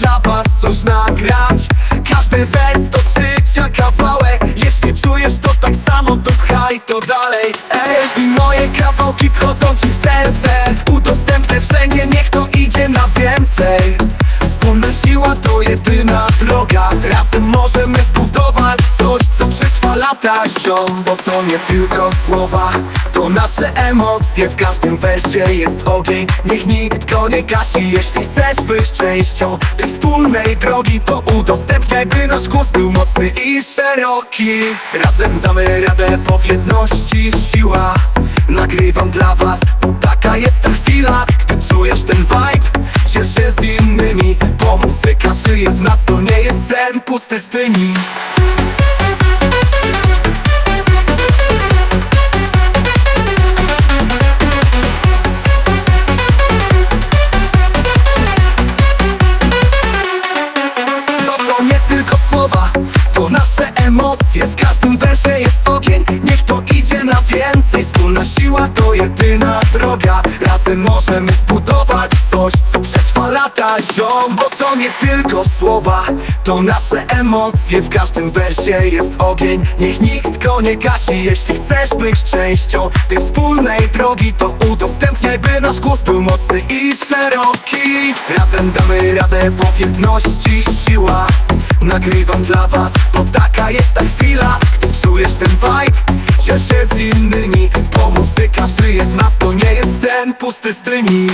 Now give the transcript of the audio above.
dla was coś nagrać. Każdy wers to życia kawałek. Jeśli czujesz to tak samo, to pchaj to dalej kawałki wchodzą ci w serce. Udostępnę wszędzie, niech to idzie na więcej. Wspólna siła to jedyna droga. Razem możemy zbudować coś, co przetrwa lata. Ziom Bo to nie tylko słowa, to nasze emocje. W każdym wersie jest ogień, niech nikt go nie gasi. Jeśli chcesz być częścią tej wspólnej drogi To udostępniaj, by nasz głos był mocny i szeroki. Razem damy radę, w jedności siła Nagrywam dla was, bo taka jest ta chwila. Gdy czujesz ten vibe, ciesz się z innymi Bo muzyka żyje w nas, to nie jest sen pusty z tymi. Słowa, to nasze emocje jedyna droga. Razem możemy zbudować coś, co przetrwa lata ziom. Bo to nie tylko słowa, to nasze emocje. W każdym wersie jest ogień, niech nikt go nie gasi. Jeśli chcesz być częścią tej wspólnej drogi To udostępniaj, by nasz głos był mocny i szeroki. Razem damy radę, bo w jedności siła. Nagrywam dla was, bo taka jest ta chwila Gdy czujesz ten vibe, ciesz się z innymi Bo muzyka żyje w nas, to nie jest sen pusty z tymi